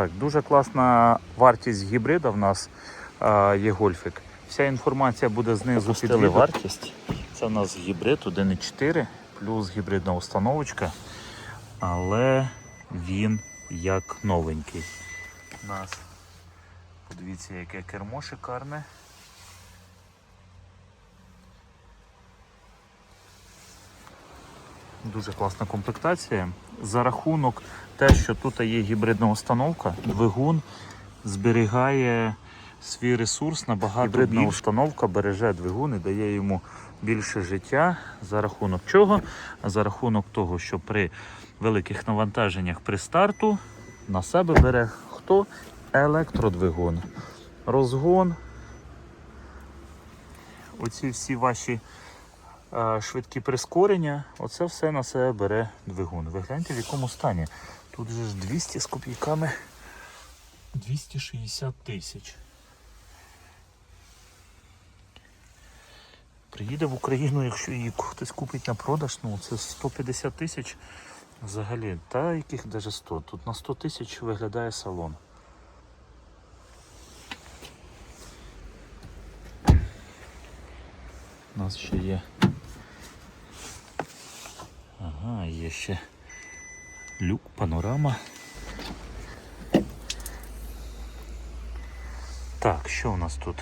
Так, дуже класна вартість гібрида в нас а, є гольфик. Вся інформація буде знизу під відео. вартість. Це в нас гібрид 1.4 плюс гібридна установочка, але він як новенький. У нас подивіться, яке кермо шикарне. Дуже класна комплектація. За рахунок те, що тут є гібридна установка, двигун зберігає свій ресурс набагато Гібридна більше. установка береже двигун і дає йому більше життя. За рахунок чого? За рахунок того, що при великих навантаженнях при старту на себе бере хто? Електродвигун. Розгон. Оці всі ваші швидкі прискорення, оце все на себе бере двигун. Ви гляньте в якому стані. Тут же ж 200 з копійками 260 тисяч. Приїде в Україну, якщо її хтось купить на продаж, ну це 150 тисяч взагалі. Та яких даже 100. Тут на 100 тисяч виглядає салон. У нас ще є. Ага, є ще люк, панорама. Так, що у нас тут?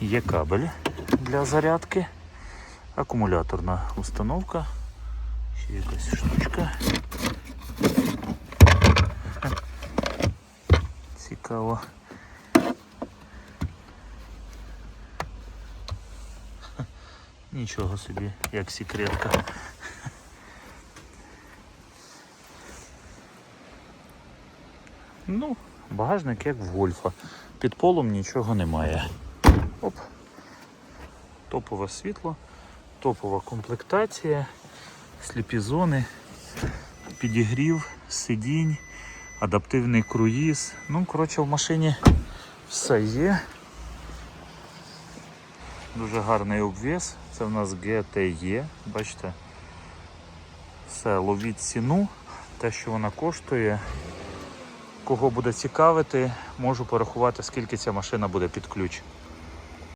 Є кабель для зарядки, акумуляторна установка, ще якась штучка. Цікаво. Нічого собі, як секретка. Ну, багажник як в гольфа. Під полом нічого немає. Оп. Топове світло, топова комплектація, сліпі зони, підігрів, сидінь, адаптивний круїз. Ну, коротше, в машині все є. Дуже гарний обвес. Це в нас GTE, бачите. Все, ловіть ціну, те, що вона коштує. Кого буде цікавити, можу порахувати, скільки ця машина буде під ключ.